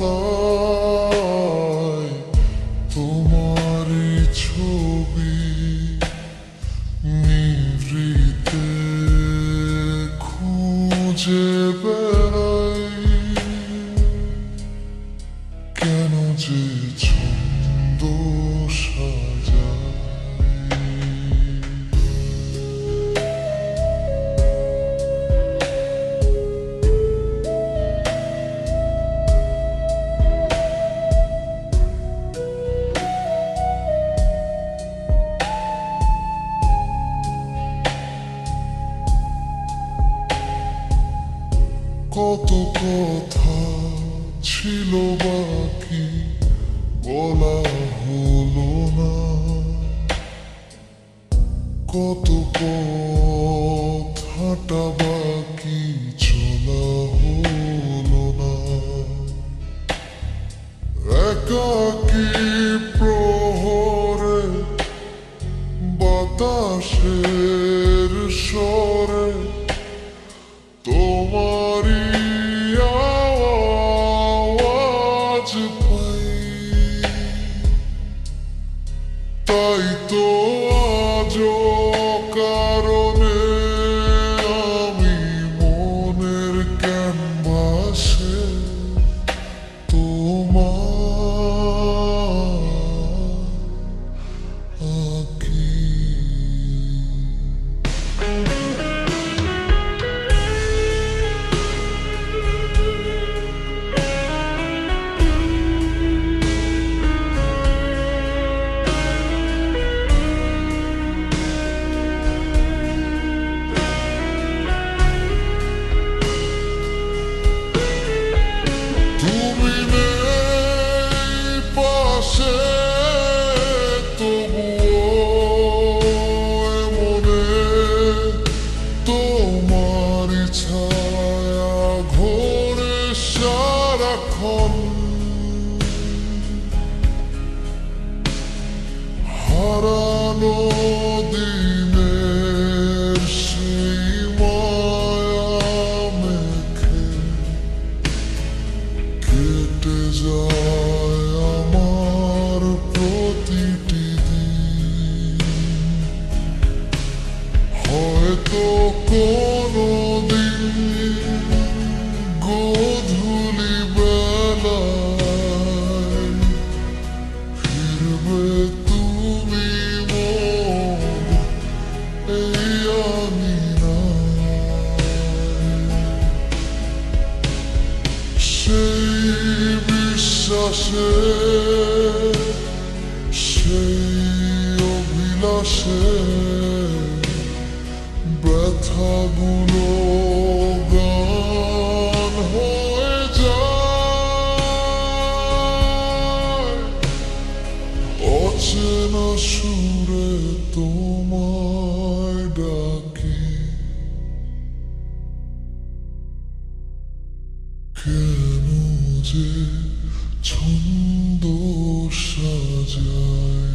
পাতায় তোমার ছবি নিভৃতে খুঁজে কত কথা ছিল বাকি বলা হলো না। কত কথাটা বাকি চলা হলো না। একাকি と。সারাক্ষণ হারানো দিনের সেই মায়া মেখে কেটে যায় আমার প্রতিটি হয়তো দিন বিশ্বাসে সেই অভিলাষে ব্যথাগুলো সাজায়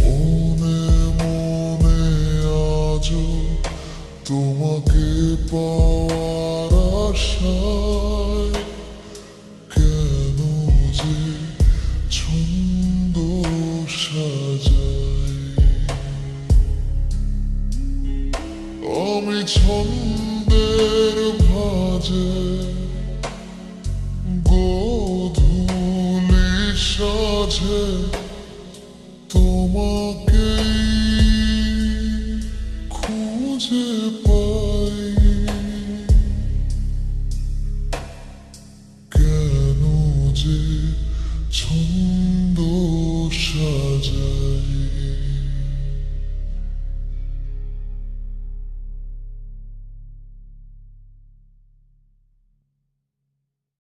মনে মনে তোমাকে পাওয়ার কেন যে আমি ছন্দের ভাজে গোধূলি সাজে তোমাকে খুঁজে পাই। কেন যে ছন্দ সাজাই?